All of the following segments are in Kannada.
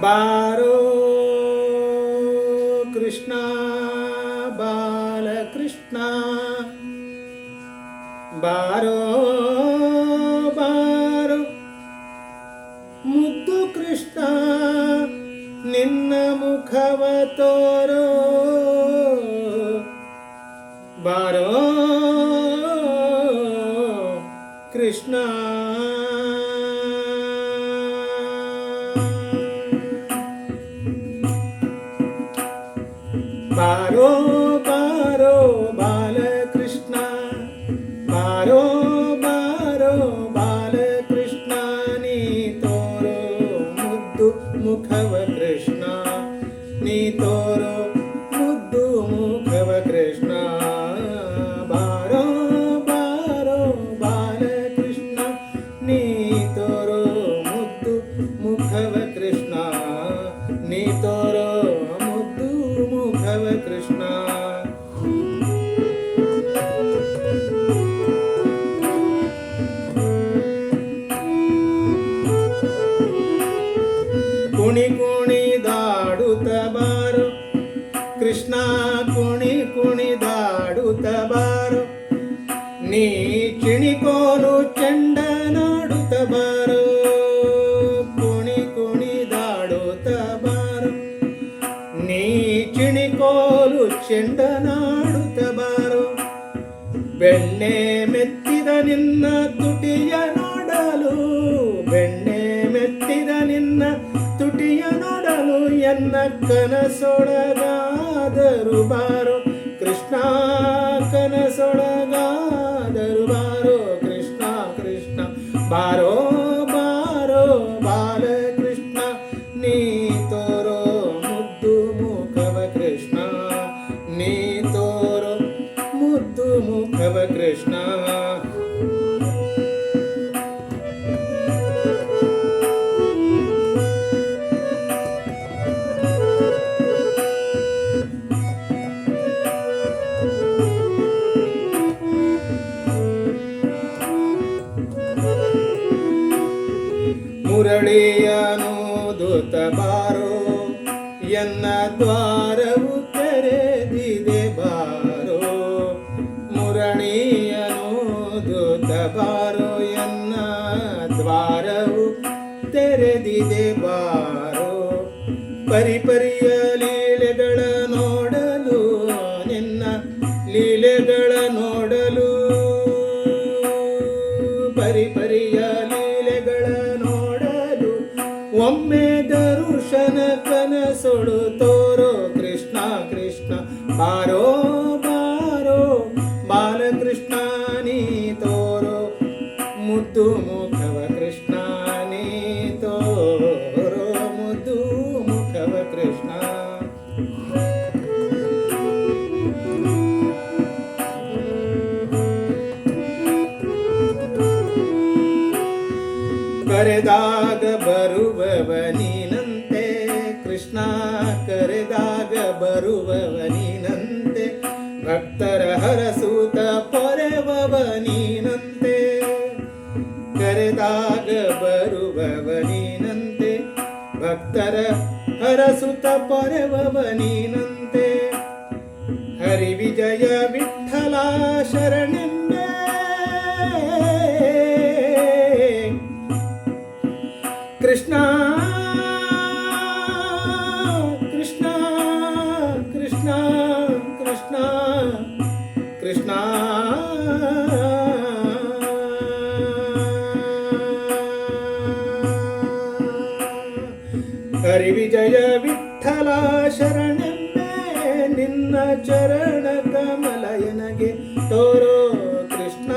ಬಾರೋ ಕೃಷ್ಣ ಬಾಲಕೃಷ್ಣ ಬಾರೋ ಬಾರೋ ಮುದ್ದು ಕೃಷ್ಣ ನಿನ್ನ ಮುಖವ ತೋರೋ ಬಾರೋ ಕೃಷ್ಣ ಬಾರೋ ಬಾರೋ ಬಾಲಕೃಷ್ಣ ಬಾರೋ ಬಾರೋ ಬಾಲಕೃಷ್ಣ ನೀ ತೋರೋ ಮುದ್ದು ಮುಖವ ಕೃಷ್ಣ ನೀ ತೋರೋ ಕುಣಿ ಕುಣಿದಾಡುತ್ತ ಬಾರು. ಕೃಷ್ಣ ಕುಣಿ ಕುಣಿದಾಡುತ್ತ ಬಾರು. ನೀ ಚಿಣಿಕೋಲು ಚೆಂಡನಾಡುತ್ತ ಬಾರು. ಕುಣಿ ಕುಣಿದಾಡುತ್ತ ಬಾರು. ನೀ ಚಿಣಿಕೋಲು ಚೆಂಡನಾಡುತ್ತ ಬಾರು. ಬೆಣ್ಣೆ ಮೆತ್ತಿದ ನಿನ್ನ ತುಟಿಯ ಎನ್ನ ಕನಸೊಳಗಾದರು ಬಾರೋ ಕೃಷ್ಣ ಕನಸೊಳಗಾದರು ಮುರಳಿಯನೋದುತ ಬಾರೋ ಎನ್ನ ದ್ವಾರವು ತೆರೆದಿದೆ ಬಾರೋ. ಮುರಳಿಯನೋದುತ ಬಾರೋ ಎನ್ನ ದ್ವಾರವು ತೆರೆದಿದೆ ಬಾರೋ. ಪರಿಪರಿಯ ಒಮ್ಮೆ ದರುಶನ ಕನಸೊಳು ತೋರೋ ಕೃಷ್ಣ ಕೃಷ್ಣ ಬಾರೋ ಬಾರೋ, ಬಾಲಕೃಷ್ಣ, ನೀ ತೋರೋ. ಮುದ್ದು ಮುಖವ ಕೃಷ್ಣ, ನೀ ತೋರೋ. ಮುದ್ದು ಮುಖವ ಕೃಷ್ಣ. ಕರೆದಾಗ ಬರುವವ ನೀನಂತೆ ಕೃಷ್ಣ ಕರೆದಾಗ ಬರುವವ ನೀನಂತೆ ಭಕ್ತರ ಹರಸೂತ ಪೊರೆವವನಿನಂತೆ, ಕರೆದಾಗ ಬರುವವ ನೀನಂತೆ ಭಕ್ತರ ಹರಸುತ ಪೊರೆವವನಿನಂತೆ. ಹರಿ ವಿಜಯ ವಿಠಲ ಶರಣೆಂಬೆ. ಹರಿ ವಿಜಯ ವಿಠಲ ಶರಣೆಂಬೆ ನಿನ್ನ ಚರಣ ಕಮಲಯನಗೆ ತೋರೋ ಕೃಷ್ಣ,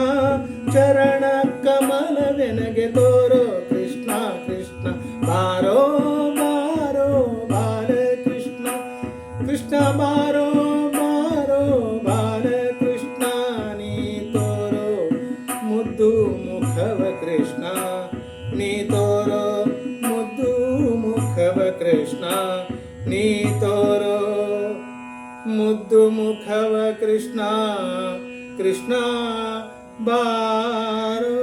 ಚರಣ ಕಮಲವೆನಗೆ ತೋರೋ ಕೃಷ್ಣ ಕೃಷ್ಣ, ಬಾರೋ ಬಾರೋ ಬಾಲ ಕೃಷ್ಣ ಕೃಷ್ಣ ಬಾರೋ ಬಾರೋ ಬಾಲ ಕೃಷ್ಣ ನೀ ತೋರೋ ಮುದ್ದು ಮುಖವ ಕೃಷ್ಣ, ನೀ ತೋರೋ ನೀ ತೋರೋ ಮುದ್ದು ಮುಖವ ಕೃಷ್ಣ ಕೃಷ್ಣ ಬಾರೋ